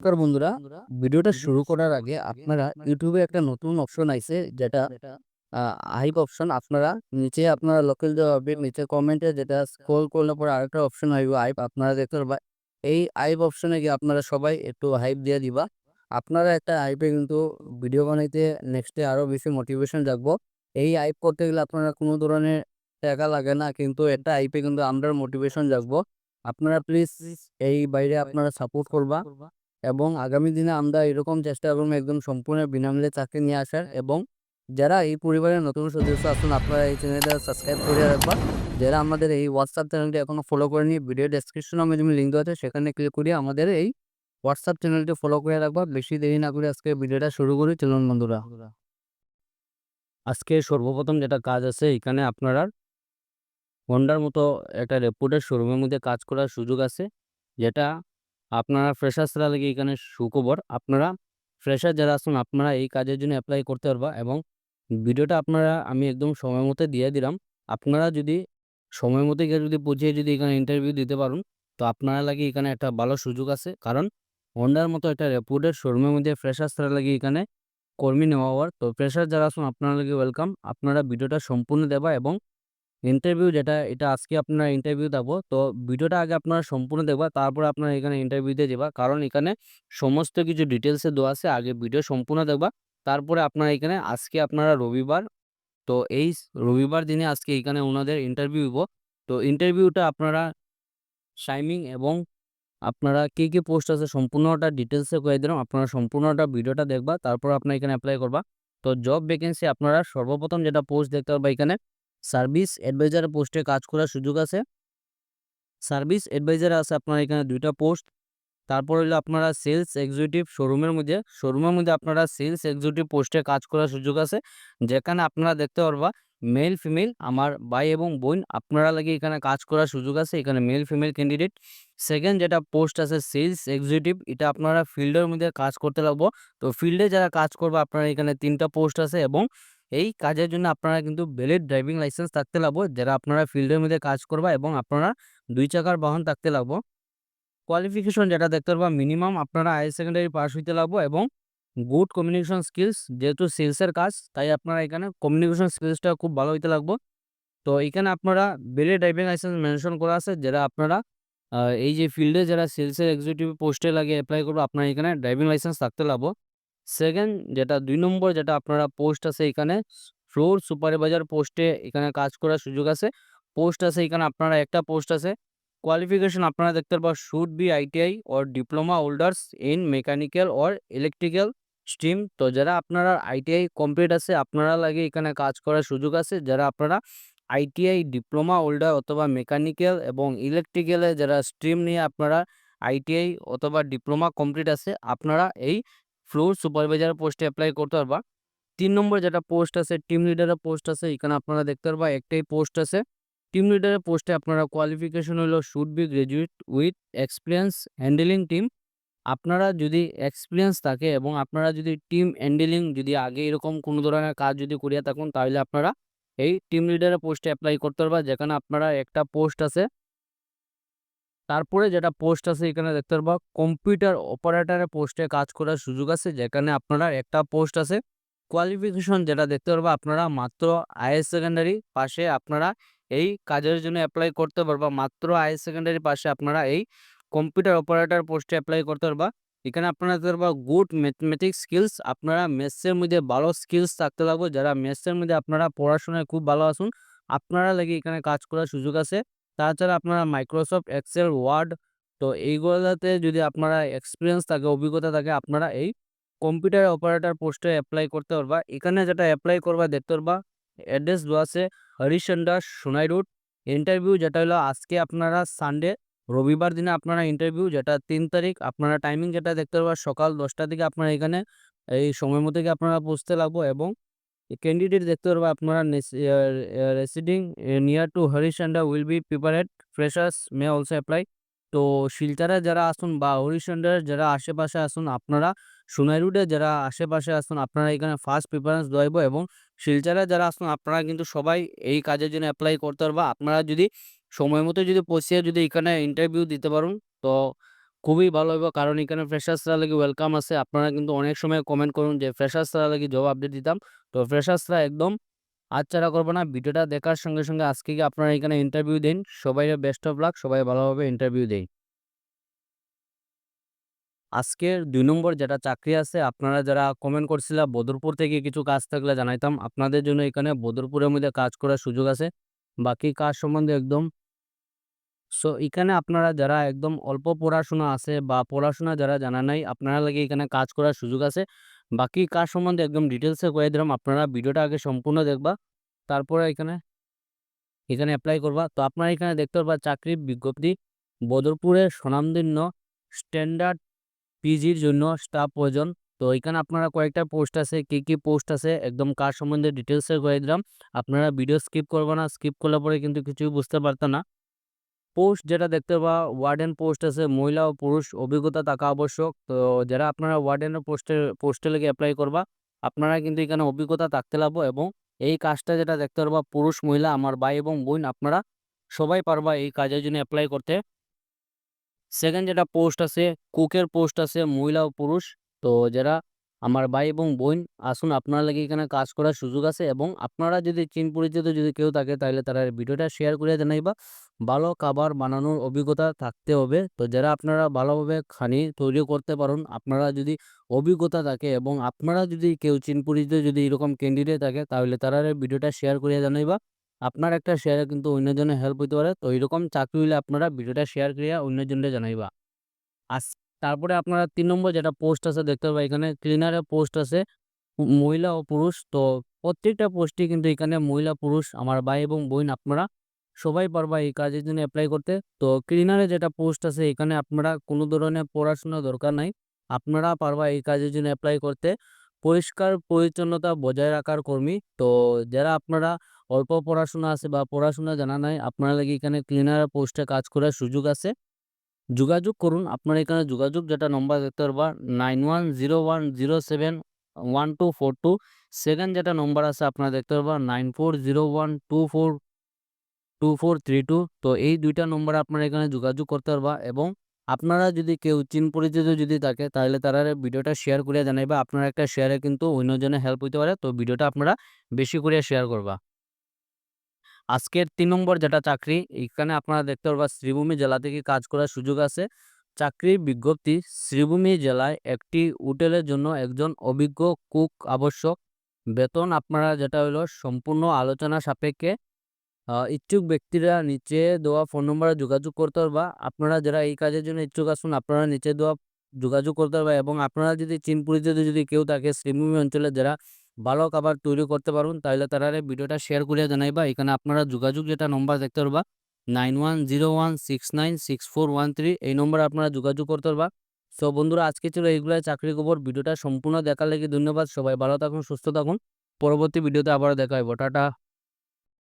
নমস্কার বন্ধুরা ভিডিওটা শুরু করার আগে আপনারা ইউটিউবে একটা নতুন অপশন আইছে যেটা হাইপ অপশন আপনারা নিচে আপনারা লোকাল দেওয়া হবে নিচে কমেন্টে যেটা স্ক্রল করলে পরে আরেকটা অপশন হইব হাইপ আপনারা দেখতে পারবা। এই হাইপ অপশনে গিয়ে আপনারা সবাই একটু হাইপ দিয়ে দিবা। আপনারা একটা হাইপে কিন্তু ভিডিও বানাইতে নেক্সটে আরও বেশি মোটিভেশন জাগবো। এই হাইপ করতে গেলে আপনারা কোনো ধরনের টাকা লাগে না কিন্তু একটা হাইপে কিন্তু আমরা মোটিভেশন জাগবো। আপনারা প্লিজ এই বাইরে আপনারা সাপোর্ট করবা। এবং আগামী দিনে আমরা এরকম চেষ্টা করব একদম সম্পূর্ণ বিনামূল্যে চাকরি নিয়ে আসার এবং যারা এই পরিবারের নতুন সদস্য আছেন আপনারা এই চ্যানেলটা সাবস্ক্রাইব করে রাখবেন যারা আমাদের এই হোয়াটসঅ্যাপ চ্যানেলটি এখনও ফলো করেনি, ভিডিও ডেসক্রিপশনে আমি তুমি লিঙ্ক আছে, সেখানে ক্লিক করে আমাদের এই হোয়াটসঅ্যাপ চ্যানেলটি ফলো করে রাখবা। বেশি দেরি না করে আজকে ভিডিওটা শুরু করি, চলুন বন্ধুরা। আজকে সর্বপ্রথম যেটা কাজ আছে, এখানে আপনারা হন্ডার মতো একটা রেপুটেড শোরুমের মধ্যে কাজ করার সুযোগ আছে, যেটা আপনারা ফ্রেশার্সরা লাগে এখানে সুখবর। আপনারা ফ্রেশার যারা আছেন, আপনারা এই কাজের জন্য অ্যাপ্লাই করতে পারবা এবং ভিডিওটা আপনারা আমি একদম সময় মতো দিয়ে দিলাম। আপনারা যদি সময় মতো গিয়ে যদি পৌঁছে যদি এখানে ইন্টারভিউ দিতে পারেন, তো আপনারা লাগে এখানে একটা ভালো সুযোগ আছে। কারণ হন্ডার মতো একটা রেপুটেড শোরুমের মধ্যে ফ্রেশার্সরা লাগে এখানে কর্মী নেওয়া হওয়ার। তো ফ্রেশার যারা আছেন, আপনারা লাগে ওয়েলকাম আপনারা ভিডিওটা সম্পূর্ণ দেবা এবং ইন্টারভিউ যেটা, এটা আজকে আপনারা ইন্টারভিউ দেবো। তো ভিডিওটা আগে আপনারা সম্পূর্ণ দেখবা, তারপর আপনারা এখানে ইন্টারভিউতে যাবা। কারণ এখানে সমস্ত কিছু ডিটেলসে দেওয়া আছে, আগে ভিডিও সম্পূর্ণ দেখবা। তারপরে আপনারা এখানে, আজকে আপনারা রবিবার, তো এই রবিবার দিনে আজকে এখানে ওনাদের ইন্টারভিউ হইব। তো ইন্টারভিউটা আপনারা টাইমিং এবং আপনারা কী কী পোস্ট আছে সম্পূর্ণটা ডিটেলসে করে দিলাম। আপনারা সম্পূর্ণটা ভিডিওটা দেখবা, তারপর আপনারা এখানে অ্যাপ্লাই করবা। তো জব ভ্যাকেন্সি আপনারা সর্বপ্রথম যেটা পোস্ট দেখতে পারবা এখানে সার্ভিস অ্যাডভাইজার পোস্টে কাজ করার সুযোগ আছে। সার্ভিস অ্যাডভাইজার আছে আপনার এখানে দুইটা পোস্ট। তারপর হলো আপনারা সেলস এক্সিকিউটিভ শোরুমের মধ্যে শোরুমের মধ্যে আপনারা সেলস এক্সিকিউটিভ পোস্টে কাজ করার সুযোগ আছে। যেখানে আপনারা দেখতে পারবা মেল ফিমেল আমার ভাই এবং বোন, আপনারা লাগে এখানে কাজ করার সুযোগ আছে, এখানে মেল ফিমেল ক্যান্ডিডেট সেকেন্ড যেটা পোস্ট আছে সেলস এক্সিকিউটিভ, এটা আপনারা ফিল্ডের মধ্যে কাজ করতে লাগবো। তো ফিল্ডে যারা কাজ করবে, আপনারা এখানে তিনটা পোস্ট আছে এবং এই কাজের জন্য আপনারা কিন্তু ভ্যালিড ড্রাইভিং লাইসেন্স থাকতে লাগবো। যারা আপনারা ফিল্ডের মধ্যে কাজ করবা এবং আপনারা দুই চাকার বাহন থাকতে লাগবো। কোয়ালিফিকেশন যেটা দেখতে পারবা মিনিমাম আপনারা হায়ার সেকেন্ডারি পাস হইতে লাগবো এবং গুড কমিউনিকেশন স্কিলস যেহেতু সেলসের কাজ, তাই আপনারা এখানে কমিউনিকেশন স্কিলসটা খুব ভালো হইতে লাগবো। তো এখানে আপনারা ভ্যালিড ড্রাইভিং লাইসেন্স মেনশন করা আছে, যারা আপনারা এই যে ফিল্ডে যারা সেলসের এক্সিকিউটিভ পোস্টে লাগে অ্যাপ্লাই করব, আপনারা এখানে ড্রাইভিং লাইসেন্স থাকতে লাগবো। সেকেন্ড যেটা দুই নম্বর যেটা আপনারা পোস্ট আছে এখানে ফ্লোর সুপারভাইজার পোস্টে এখানে কাজ করার সুযোগ আছে। পোস্ট আছে এখানে আপনারা একটা পোস্ট আছে। কোয়ালিফিকেশন আপনারা দেখতে পারবা should be ITI or diploma holders in mechanical or electrical stream তো যারা আপনারা আইটিআই কমপ্লিট আছে, আপনারা লাগে এখানে কাজ করার সুযোগ আছে। যারা আপনারা আইটিআই ডিপ্লোমা হোল্ডার অথবা মেকানিক্যাল এবং ইলেকট্রিক্যালে যারা স্ট্রিম নিয়ে আপনারা আইটিআই অথবা ডিপ্লোমা কমপ্লিট আছে, আপনারা এই ফ্লোর সুপারভাইজার পোস্টে অ্যাপ্লাই করতে পারবা। তিন নম্বর যেটা পোস্ট আছে টিম লিডারের পোস্ট আছে, এখানে আপনারা দেখতে পারবা একটাই পোস্ট আছে। টিম লিডারের পোস্টে আপনারা কোয়ালিফিকেশন হলো should be graduate with experience handling team আপনারা যদি এক্সপিরিয়েন্স থাকে এবং আপনারা যদি টিম হ্যান্ডেলিং যদি আগে এরকম কোনো ধরনের কাজ যদি করিয়া থাকুন, তাহলে আপনারা এই টিম লিডারের পোস্টে অ্যাপ্লাই করতে পারবা, যেখানে আপনারা একটা পোস্ট আছে তারপরে যেটা পোস্ট আছে এখানে দেখতে পারবা, কম্পিউটার অপারেটরের পোস্টে কাজ করার সুযোগ আছে, যেখানে আপনারা একটা পোস্ট আছে কোয়ালিফিকেশন যেটা দেখতে পারবা, আপনারা মাত্র হায়ার সেকেন্ডারি পাশে আপনারা এই কাজের জন্য অ্যাপ্লাই করতে পারবা, মাত্র হায়ার সেকেন্ডারি পাশে আপনারা এই কম্পিউটার অপারেটর পোস্টে অ্যাপ্লাই করতে পারবা। এখানে আপনারা দেখতে পারবা গুড ম্যাথমেটিক্স স্কিলস আপনারা ম্যাথসের মধ্যে ভালো স্কিলস থাকতে লাগবে, যারা ম্যাথসের মধ্যে আপনারা পড়াশোনায় খুব ভালো আসুন আপনারা লাগে এখানে কাজ করার সুযোগ আছে। তাছাড়া আপনারা মাইক্রোসফট এক্সেল ওয়ার্ড তো এইগুলোতে যদি আপনারা এক্সপিরিয়েন্স থাকে, অভিজ্ঞতা থাকে, আপনারা এই কম্পিউটার অপারেটর পোস্টে অ্যাপ্লাই করতে পারবা। এখানে যেটা অ্যাপ্লাই করবা, দেখতে পারবা অ্যাড্রেস দেওয়া আছে হরিশচন্দ্র সোনাই রুট ইন্টারভিউ যেটা হলো আজকে আপনারা সানডে রবিবার দিনে আপনারা ইন্টারভিউ যেটা তিন তারিখ, আপনারা টাইমিং যেটা দেখতে পারবা, সকাল দশটা থেকে আপনারা এখানে এই সময় মতো আপনারা পৌঁছতে লাগবো এবং ক্যান্ডিডেট দেখতে পারবা আপনারা near to Harishchandra will be prepared freshers may also apply তো শিলচরে যারা আসুন বা হরিশচন্দ্রের যারা আশেপাশে আসুন, আপনারা সোনাই রুটে যারা আশেপাশে আসুন, আপনারা এখানে ফার্স্ট প্রিফারেন্স দেওয়াইব এবং শিলচরে যারা আসুন, আপনারা কিন্তু সবাই এই কাজের জন্য অ্যাপ্লাই করতে পারবা। আপনারা যদি সময় মতো যদি পৌঁছে যদি এখানে ইন্টারভিউ দিতে পারুন, তো খুবই ভালো হইব। কারণ এখানে ফ্রেশার্সরা লাগি ওয়েলকাম আছে আপনারা কিন্তু অনেক সময় কমেন্ট করুন যে ফ্রেশার্সরা লাগি জব আপডেট দিতাম। তো ফ্রেশার্সরা একদম আচ্ছাড়া করব না। ভিডিওটা দেখার সঙ্গে সঙ্গে আজকে কি আপনারা এখানে ইন্টারভিউ দিন। সবাই বেস্ট অফ লাক সবাই ভালোভাবে ইন্টারভিউ দেই। আজকের দুই নম্বর যেটা চাকরি আছে, আপনারা যারা কমেন্ট করছিলা, বদরপুর থেকে কিছু কাজ থাকলে জানাইতাম। আপনাদের জন্য এখানে বদরপুরের মধ্যে কাজ করার সুযোগ আছে। বাকি কাজ সম্বন্ধে একদম সো, এখানে আপনারা যারা একদম অল্প পড়াশোনা আছে বা পড়াশোনা যারা জানা নাই, আপনারা লাগে এখানে কাজ করার সুযোগ আছে। বাকি কাজ সম্বন্ধে একদম ডিটেলসে কয়ে দিলাম, আপনারা ভিডিওটা আগে সম্পূর্ণ দেখবা, তারপরে এখানে এখানে অ্যাপ্লাই করবা। তো আপনারা এখানে দেখতে পারবা চাকরির বিজ্ঞপ্তি, বদরপুরে স্বনামধন্য স্ট্যান্ডার্ড পিজির জন্য স্টাফ প্রয়োজন। তো এখানে আপনারা কয়েকটা পোস্ট আছে, কি কি পোস্ট আছে, একদম কার সম্বন্ধে ডিটেলসে করে দিলাম। আপনারা ভিডিও স্কিপ করবে না স্কিপ করলে পরে কিন্তু কিছুই বুঝতে পারতো না। পোস্ট যেটা দেখতে পাওয়া, ওয়ার্ডেন পোস্ট আছে, মহিলা ও পুরুষ অভিজ্ঞতা থাকা আবশ্যক। তো যারা আপনারা ওয়ার্ডেনের পোস্টে পোস্টে লেগে অ্যাপ্লাই করবা, আপনারা কিন্তু এখানে অভিজ্ঞতা থাকতে লাগবো এবং এই কাজটা যেটা দেখতে পারবা, পুরুষ, মহিলা, আমার ভাই এবং বোন, আপনারা সবাই পারবা এই কাজের জন্য অ্যাপ্লাই করতে। সেকেন্ড যেটা পোস্ট আছে কুকের পোস্ট আছে, মহিলা ও পুরুষ। তো যারা আমার ভাই এবং বোন, আসুন আপনারা লাগে এখানে কাজ করার সুযোগ আছে এবং আপনারা যদি চিন পরিচিত যদি কেউ থাকে তাহলে তারা ভিডিওটা শেয়ার করে জানাইবা। ভালো খাবার বানানোর অভিজ্ঞতা থাকতে হবে। তো যারা আপনারা ভালোভাবে খানি তৈরি করতে পারেন, আপনারা যদি অভিজ্ঞতা থাকে এবং আপনারা যদি কেউ চিন পরিচিত যদি এরকম ক্যান্ডিডেট থাকে তাহলে তারা ভিডিওটা শেয়ার করে জানাইবা। আপনার একটা শেয়ারে কিন্তু অন্যজনের হেল্প হইতে পারে। তো এরকম চাকরি হলে আপনারা ভিডিওটা শেয়ার করিয়া অন্যজনকে জানাইবা। আস তারপরে আপনারা তিন নম্বর যেটা পোস্ট আছে, দেখতে পাবেন এখানে ক্লিনারের পোস্ট আছে, মহিলা ও পুরুষ। তো প্রত্যেকটা পোস্টে কিন্তু এখানে মহিলা, পুরুষ, আমার ভাই এবং বোন, আপনারা সবাই পারবা এই কাজের জন্য অ্যাপ্লাই করতে। তো ক্লিনারে যেটা পোস্ট আছে, এখানে আপনারা কোনো ধরনের পড়াশোনা দরকার নাই, আপনারা পারবা এই কাজের জন্য অ্যাপ্লাই করতে। পরিষ্কার পরিচ্ছন্নতা বজায় রাখার কর্মী, তো যারা আপনারা অল্প পড়াশোনা আছে বা পড়াশোনা জানা নাই, আপনারা লাগে এখানে ক্লিনার পোস্টে কাজ করার সুযোগ আছে। যোগাযোগ করুন। আপনার এখানে যোগাযোগ, যেটা নম্বর দেখতে পারবা nine one zero one zero seven one two four two second যেটা নম্বর আছে, আপনারা দেখতে পারবা nine four zero one two four two four three two তো এই দুইটা নম্বরে আপনারা এখানে যোগাযোগ করতে পারবা এবং আপনারা যদি কেউ চিন পরিচিত যদি থাকে, তাহলে তারা ভিডিওটা শেয়ার করে জানাইবা। আপনার একটা শেয়ারে কিন্তু অন্যজনের হেল্প হইতে পারে, তো ভিডিওটা আপনারা বেশি করে শেয়ার করবা। আজকের তিন নম্বর যেটা চাকরি, এখানে আপনারা দেখতে পারবা শ্রীভূমি জেলা থেকে কাজ করার সুযোগ আছে। চাকরির বিজ্ঞপ্তি, শ্রীভূমি জেলায় একটি হোটেলের জন্য একজন অভিজ্ঞ কুক আবশ্যক। বেতন আপনারা যেটা হলো সম্পূর্ণ আলোচনা সাপেক্ষে ইচ্ছুক ব্যক্তিরা নিচে দেওয়া ফোন নম্বরে যোগাযোগ করতে পারবা। আপনারা যারা এই কাজের জন্য ইচ্ছুক আসুন আপনারা নিচে দেওয়া যোগাযোগ করতে পারবা এবং আপনারা যদি চীন পরিচিত যদি কেউ থাকে, শ্রীভূমি অঞ্চলে যারা ভালো খাবার তৈরি করতে পারুন তাহলে তারা ভিডিওটা শেয়ার করে জানাইবা এখানে আপনারা যোগাযোগ যেটা নম্বর দেখতে পারবা nine one zero one six nine six four one three এই নম্বরে আপনারা যোগাযোগ করতে পারবা। সো বন্ধুরা, আজকে ছিল এইগুলাই, চাকরি খবর, ভিডিওটা সম্পূর্ণ দেখার লেগে ধন্যবাদ। সবাই ভালো থাকুন, সুস্থ থাকুন। পরবর্তী ভিডিওতে আবার দেখা হইব। টাটা।